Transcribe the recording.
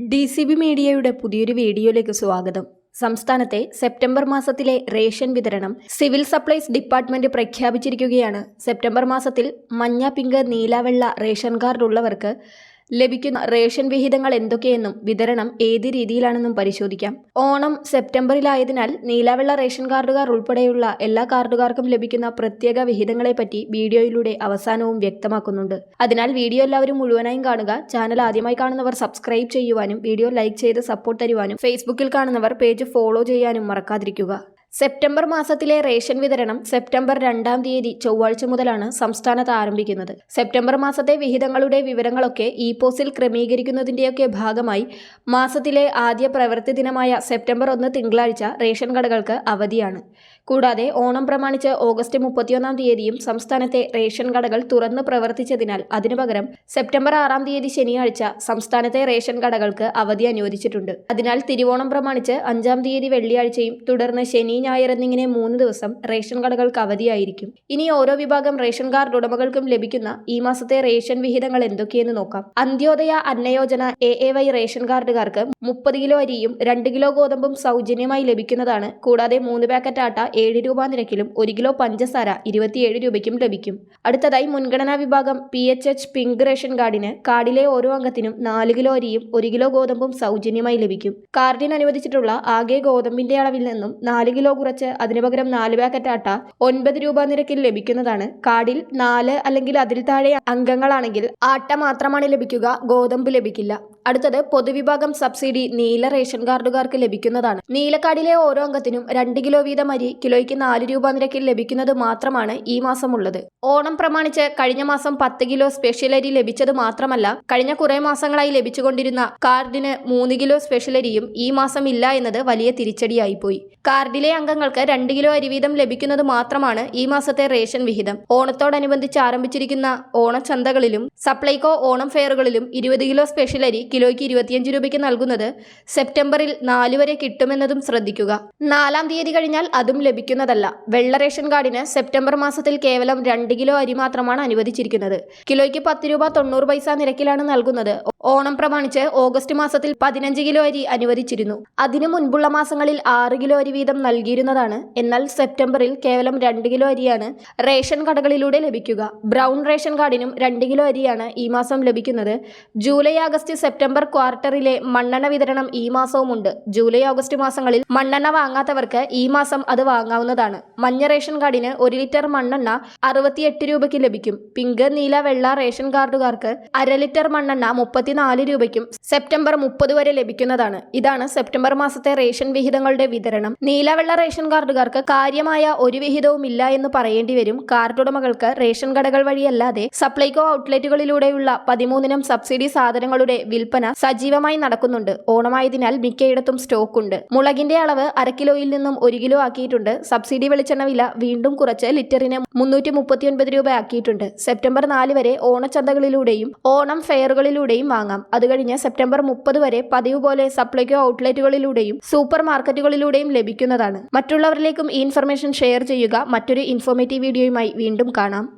D C B മീഡിയയുടെ പുതിയൊരു വീഡിയോയിലേക്ക് സ്വാഗതം. സംസ്ഥാനത്തെ സെപ്റ്റംബർ മാസത്തിലെ റേഷൻ വിതരണം സിവിൽ സപ്ലൈസ് ഡിപ്പാർട്ട്മെന്റ് പ്രഖ്യാപിച്ചിരിക്കുകയാണ്. സെപ്റ്റംബർ മാസത്തിൽ മഞ്ഞ പിങ്ക് നീല വെള്ള റേഷൻ കാർഡ് ഉള്ളവർക്ക് ലഭിക്കുന്ന റേഷൻ വിഹിതങ്ങൾ എന്തൊക്കെയെന്നും വിതരണം ഏത് രീതിയിലാണെന്നും പരിശോധിക്കാം. ഓണം സെപ്റ്റംബറിലായതിനാൽ നീലവെള്ള റേഷൻ കാർഡുകാർ ഉൾപ്പെടെയുള്ള എല്ലാ കാർഡുകാർക്കും ലഭിക്കുന്ന പ്രത്യേക വിഹിതങ്ങളെപ്പറ്റി വീഡിയോയിലൂടെ അവസാനവും വ്യക്തമാക്കുന്നുണ്ട്. അതിനാൽ വീഡിയോ എല്ലാവരും മുഴുവനായും കാണുക. ചാനൽ ആദ്യമായി കാണുന്നവർ സബ്സ്ക്രൈബ് ചെയ്യുവാനും വീഡിയോ ലൈക്ക് ചെയ്ത് സപ്പോർട്ട് തരുവാനും ഫേസ്ബുക്കിൽ കാണുന്നവർ പേജ് ഫോളോ ചെയ്യാനും മറക്കാതിരിക്കുക. സെപ്റ്റംബർ മാസത്തിലെ റേഷൻ വിതരണം സെപ്റ്റംബർ രണ്ടാം തീയതി ചൊവ്വാഴ്ച മുതലാണ് സംസ്ഥാനത്ത് ആരംഭിക്കുന്നത്. സെപ്റ്റംബർ മാസത്തെ വിഹിതങ്ങളുടെ വിവരങ്ങളൊക്കെ ഇ പോസിൽ ക്രമീകരിക്കുന്നതിന്റെയൊക്കെ ഭാഗമായി മാസത്തിലെ ആദ്യ പ്രവൃത്തി ദിനമായ സെപ്റ്റംബർ ഒന്ന് തിങ്കളാഴ്ച റേഷൻ കടകൾക്ക് അവധിയാണ്. കൂടാതെ ഓണം പ്രമാണിച്ച് ഓഗസ്റ്റ് മുപ്പത്തിയൊന്നാം തീയതിയും സംസ്ഥാനത്തെ റേഷൻ കടകൾ തുറന്ന് പ്രവർത്തിച്ചതിനാൽ അതിനു പകരം സെപ്റ്റംബർ ആറാം തീയതി ശനിയാഴ്ച സംസ്ഥാനത്തെ റേഷൻ കടകൾക്ക് അവധി അനുവദിച്ചിട്ടുണ്ട്. അതിനാൽ തിരുവോണം പ്രമാണിച്ച് അഞ്ചാം തീയതി വെള്ളിയാഴ്ചയും തുടർന്ന് ശനി ഞായർ എന്നിങ്ങനെ മൂന്ന് ദിവസം റേഷൻ കടകൾക്ക് അവധിയായിരിക്കും. ഇനി ഓരോ വിഭാഗം റേഷൻ കാർഡ് ഉടമകൾക്കും ലഭിക്കുന്ന ഈ മാസത്തെ റേഷൻ വിഹിതങ്ങൾ എന്തൊക്കെയെന്ന് നോക്കാം. Antyodaya Anna Yojana A A Y ration കാർഡുകാർക്ക് മുപ്പത് കിലോ അരിയും രണ്ട് കിലോ ഗോതമ്പും സൗജന്യമായി ലഭിക്കുന്നതാണ്. കൂടാതെ മൂന്ന് പാക്കറ്റ് ആട്ട ഏഴ് രൂപ നിരക്കിലും ഒരു കിലോ പഞ്ചസാര ഇരുപത്തിയേഴ് രൂപയ്ക്കും ലഭിക്കും. അടുത്തതായി മുൻഗണനാ വിഭാഗം P H H pink ration കാർഡിന് കാർഡിലെ ഓരോ അംഗത്തിനും നാല് കിലോ അരിയും ഒരു കിലോ ഗോതമ്പും സൗജന്യമായി ലഭിക്കും. കാർഡിന് അനുവദിച്ചിട്ടുള്ള ആകെ ഗോതമ്പിന്റെ അളവിൽ നിന്നും നാല് കിലോ കുറച്ച് അതിനു പകരം നാല് പാക്കറ്റ് ആട്ട ഒൻപത് രൂപ നിരക്കിൽ ലഭിക്കുന്നതാണ്. കാർഡിൽ നാല് അല്ലെങ്കിൽ അതിൽ താഴെ അംഗങ്ങളാണെങ്കിൽ ആട്ട മാത്രമാണ് ലഭിക്കുക ഗോതമ്പ് ലഭിക്കില്ല. അടുത്തത് പൊതുവിഭാഗം സബ്സിഡി നീല റേഷൻ കാർഡുകാർക്ക് ലഭിക്കുന്നതാണ്. നീലക്കാടിലെ ഓരോ അംഗത്തിനും രണ്ട് കിലോ വീതം അരി കിലോയ്ക്ക് നാല് രൂപ നിരക്കിൽ ലഭിക്കുന്നത് മാത്രമാണ് ഈ മാസം ഉള്ളത്. ഓണം പ്രമാണിച്ച് കഴിഞ്ഞ മാസം പത്ത് കിലോ സ്പെഷ്യൽ അരി ലഭിച്ചത് മാത്രമല്ല കഴിഞ്ഞ കുറെ മാസങ്ങളായി ലഭിച്ചുകൊണ്ടിരുന്ന കാർഡിന് മൂന്ന് കിലോ സ്പെഷ്യൽ അരിയും ഈ മാസം ഇല്ല എന്നത് വലിയ തിരിച്ചടിയായിപ്പോയി. കാർഡിലെ അംഗങ്ങൾക്ക് രണ്ട് കിലോ അരി വീതം ലഭിക്കുന്നത് മാത്രമാണ് ഈ മാസത്തെ റേഷൻ വിഹിതം. ഓണത്തോടനുബന്ധിച്ച് ആരംഭിച്ചിരിക്കുന്ന ഓണച്ചന്തകളിലും സപ്ലൈകോ ഓണം ഫെയറുകളിലും ഇരുപത് കിലോ സ്പെഷ്യൽ അരി കിലോയ്ക്ക് ഇരുപത്തിയഞ്ച് രൂപയ്ക്ക് നൽകുന്നത് സെപ്റ്റംബറിൽ നാലു വരെ കിട്ടുമെന്നതും ശ്രദ്ധിക്കുക. നാലാം തീയതി കഴിഞ്ഞാൽ അതും ലഭിക്കുന്നതല്ല. വെള്ള റേഷൻ കാർഡിന് സെപ്റ്റംബർ മാസത്തിൽ കേവലം രണ്ട് കിലോ അരി മാത്രമാണ് അനുവദിച്ചിരിക്കുന്നത്. കിലോയ്ക്ക് പത്ത് രൂപ തൊണ്ണൂറ് പൈസ നിരക്കിലാണ് നൽകുന്നത്. ഓണം പ്രമാണിച്ച് ഓഗസ്റ്റ് മാസത്തിൽ പതിനഞ്ച് കിലോ അരി അനുവദിച്ചിരുന്നു. അതിനു മുൻപുള്ള മാസങ്ങളിൽ ആറ് കിലോ അരി വീതം നൽകിയിരുന്നതാണ്. എന്നാൽ സെപ്റ്റംബറിൽ കേവലം രണ്ട് കിലോ അരിയാണ് റേഷൻ കടകളിലൂടെ ലഭിക്കുക. ബ്രൗൺ റേഷൻ കാർഡിനും രണ്ട് കിലോ അരിയാണ് ഈ മാസം ലഭിക്കുന്നത്. ജൂലൈ ആഗസ്റ്റ് സെപ്റ്റംബർ ക്വാർട്ടറിലെ മണ്ണെണ്ണ വിതരണം ഈ മാസവുമുണ്ട്. ജൂലൈ ഓഗസ്റ്റ് മാസങ്ങളിൽ മണ്ണെണ്ണ വാങ്ങാത്തവർക്ക് ഈ മാസം അത് വാങ്ങാവുന്നതാണ്. മഞ്ഞ റേഷൻ കാർഡിന് ഒരു ലിറ്റർ മണ്ണെണ്ണ അറുപത്തിയെട്ട് രൂപയ്ക്ക് ലഭിക്കും. പിങ്ക് നീല വെള്ള റേഷൻ കാർഡുകാർക്ക് അര ലിറ്റർ മണ്ണെണ്ണ മുപ്പത്തിനാല് രൂപയ്ക്കും സെപ്റ്റംബർ മുപ്പത് വരെ ലഭിക്കുന്നതാണ്. ഇതാണ് സെപ്റ്റംബർ മാസത്തെ റേഷൻ വിഹിതങ്ങളുടെ വിതരണം. നീലവെള്ള റേഷൻ കാർഡുകാർക്ക് കാര്യമായ ഒരു വിഹിതവും ഇല്ല എന്ന് പറയേണ്ടി വരും. കാർഡുടമകൾക്ക് റേഷൻ കടകൾ വഴിയല്ലാതെ സപ്ലൈകോ ഔട്ട്ലെറ്റുകളിലൂടെയുള്ള പതിമൂന്നിനം സബ്സിഡി സാധനങ്ങളുടെ വിൽപ്പന സജീവമായി നടക്കുന്നുണ്ട്. ഓണമായതിനാൽ മിക്കയിടത്തും സ്റ്റോക്ക് ഉണ്ട് മുളകിന്റെ അളവ് അര കിലോയിൽ നിന്നും ഒരു കിലോ ആക്കിയിട്ടുണ്ട്. സബ്സിഡി വെളിച്ചെണ്ണ വില വീണ്ടും കുറച്ച് ലിറ്ററിന് മുന്നൂറ്റി മുപ്പത്തിയൊൻപത് രൂപ ആക്കിയിട്ടുണ്ട്. സെപ്റ്റംബർ നാല് വരെ ഓണച്ചന്തകളിലൂടെയും ഓണം ഫെയറുകളിലൂടെയും വാങ്ങാം. അത് കഴിഞ്ഞ് സെപ്റ്റംബർ മുപ്പത് വരെ പതിവ് പോലെ സപ്ലൈകോ ഔട്ട്ലെറ്റുകളിലൂടെയും സൂപ്പർ മാർക്കറ്റുകളിലൂടെയും ലഭിക്കുന്നതാണ്. മറ്റുള്ളവരിലേക്കും ഈ ഇൻഫർമേഷൻ ഷെയർ ചെയ്യുക. മറ്റൊരു ഇൻഫോർമേറ്റീവ് വീഡിയോയുമായി വീണ്ടും കാണാം.